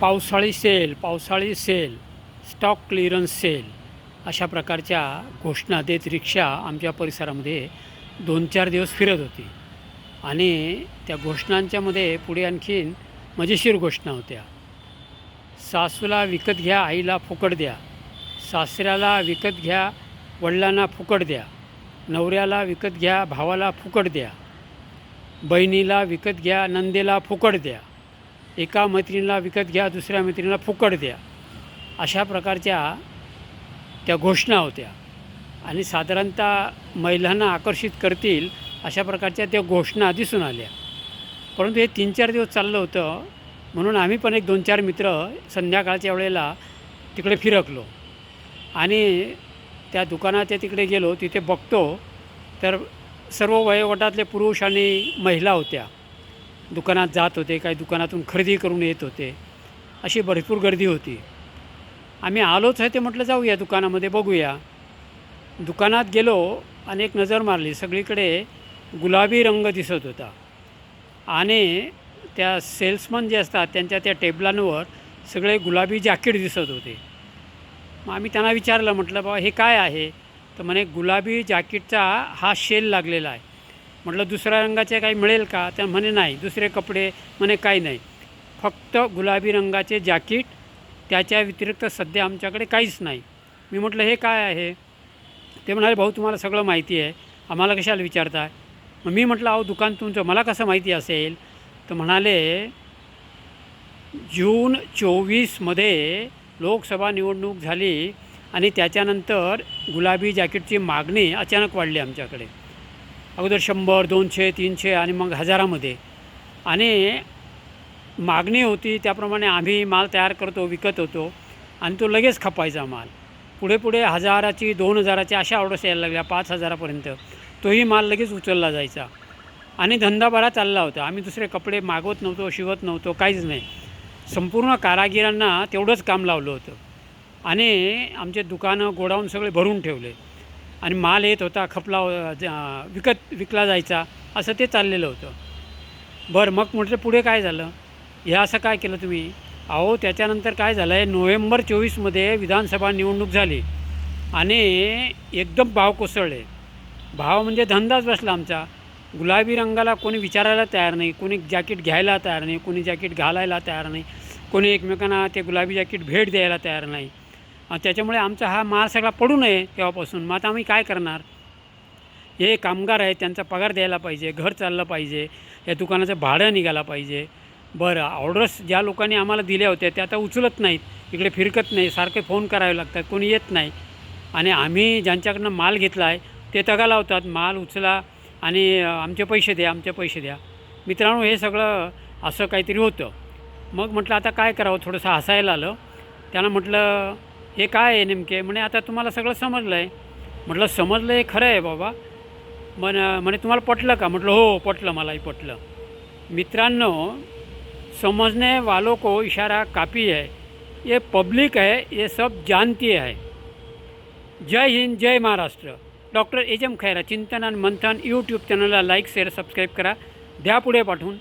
पावसाळी सेल पावसाळी sale stock clearance sale अशा प्रकारच्या घोषणा देत रिक्षा आमच्या परिसरामध्ये दोन चार दिवस फिरत होती. आणि त्या घोषणांच्यामध्ये पुढे आणखीन मजेशीर घोषणा होत्या. सासूला विकत घ्या आईला फुकट द्या. सासऱ्याला विकत घ्या वडिलांना फुकट द्या. नवऱ्याला विकत घ्या भावाला फुकट द्या. बहिणीला विकत घ्या नंदेला फुकट द्या. एका मैत्रिणीला विकत घ्या दुसऱ्या मैत्रिणीला फुकट द्या. अशा प्रकारच्या त्या घोषणा होत्या. आणि साधारणतः महिलांना आकर्षित करतील अशा प्रकारच्या त्या घोषणा दिसून आल्या. परंतु हे तीन चार दिवस चाललं होतं म्हणून आम्ही पण एक दोन चार मित्र संध्याकाळच्या वेळेला तिकडे फिरकलो. आणि त्या दुकानाच्या तिकडे गेलो तिथे बघतो तर सर्व वयोगटातले पुरुष आणि महिला होत्या. दुकानात जात होते काही दुकानातून खरेदी करून येत होते. अशी भरपूर गर्दी होती. आम्ही आलोच आहे ते म्हटलं जाऊया दुकानामध्ये बघूया. दुकानात गेलो आणि एक नजर मारली. सगळीकडे गुलाबी रंग दिसत होता. आणि त्या सेल्समन जे असतात त्यांच्या त्या टेबलांवर सगळे गुलाबी जॅकेट दिसत होते. मग आम्ही त्यांना विचारलं म्हटलं बाबा हे काय आहे? तर म्हणे गुलाबी जॅकेटचा हा शेल लागलेला आहे. म्हटलं दुसऱ्या रंगाचे काही मिळेल का? त्या म्हणे नाही. दुसरे कपडे म्हणे काही नाही. फक्त गुलाबी रंगाचे जॅकीट त्याच्या व्यतिरिक्त सध्या आमच्याकडे काहीच नाही. मी म्हटलं हे काय आहे? ते म्हणाले भाऊ तुम्हाला सगळं माहिती आहे. आम्हाला कशाला विचारताय मग मी म्हटलं अहो दुकान तुमचं मला कसं माहिती असेल? तर म्हणाले जून चोवीसमध्ये लोकसभा निवडणूक झाली आणि त्याच्यानंतर गुलाबी जॅकेटची मागणी अचानक वाढली आमच्याकडे. अगोदर शंभर दोनशे तीनशे आणि मग हजारामध्ये. आणि मागणी होती त्याप्रमाणे आम्ही माल तयार करतो विकत होतो. आणि तो लगेच खपायचा माल. पुढे पुढे हजाराची दोन हजाराची अशा ऑर्डर्स यायला लागल्या पाच हजारापर्यंत. तोही माल लगेच उचलला जायचा. आणि धंदा बरा चालला होता. आम्ही दुसरे कपडे मागवत नव्हतो शिवत नव्हतो काहीच नाही. संपूर्ण कारागिरांना तेवढंच काम लावलं होतं. आणि आमचे दुकानं गोडाऊन सगळे भरून ठेवले. आणि माल येत होता खपला विकत विकला जायचा असं ते चाललेलं होतं. बरं मग म्हटलं पुढे काय झालं? हे असं काय केलं तुम्ही? अहो त्याच्यानंतर काय झालं आहे नोव्हेंबर चोवीसमध्ये विधानसभा निवडणूक झाली आणि एकदम भाव कोसळले. भाव म्हणजे धंदाच बसला आमचा. गुलाबी रंगाला कोणी विचारायला तयार नाही कोणी जॅकेट घ्यायला तयार नाही कोणी जॅकेट घालायला तयार नाही कोणी एकमेकांना ते गुलाबी जॅकेट भेट द्यायला तयार नाही. त्याच्यामुळे आमचा हा माल सगळा पडू नये तेव्हापासून. मग आता आम्ही काय करणार? हे कामगार आहेत त्यांचा पगार द्यायला पाहिजे घर चाललं पाहिजे या दुकानाचं भाडं निघायला पाहिजे. बरं ऑर्डर्स ज्या लोकांनी आम्हाला दिल्या होत्या त्या आता उचलत नाहीत. इकडे फिरकत नाही सारखे फोन करावे लागतात कोणी येत नाही. आणि आम्ही ज्यांच्याकडनं माल घेतला आहे ते तगा लावतात माल उचला आणि आमचे पैसे द्या आमचे पैसे द्या. मित्रांनो हे सगळं असं काहीतरी होतं. मग म्हटलं आता काय करावं? थोडंसं हसायला आलं. त्यानं म्हटलं हे काय आहे नेमके? म्हणे आता तुम्हाला सगळं समजलं आहे म्हटलं समजलं हे खरं आहे बाबा. मन म्हणे तुम्हाला पटलं का? म्हटलं हो पटलं मलाही पटलं. मित्रांनो समझने वालों को इशारा कापी है ये पब्लिक है ये सब जानती है जय हिंद जय महाराष्ट्र. डॉक्टर एजम खैरा चिंतन आणि मंथन यूट्यूब चॅनलला लाईक शेअर सबस्क्राईब करा. द्या पुढे पाठवून.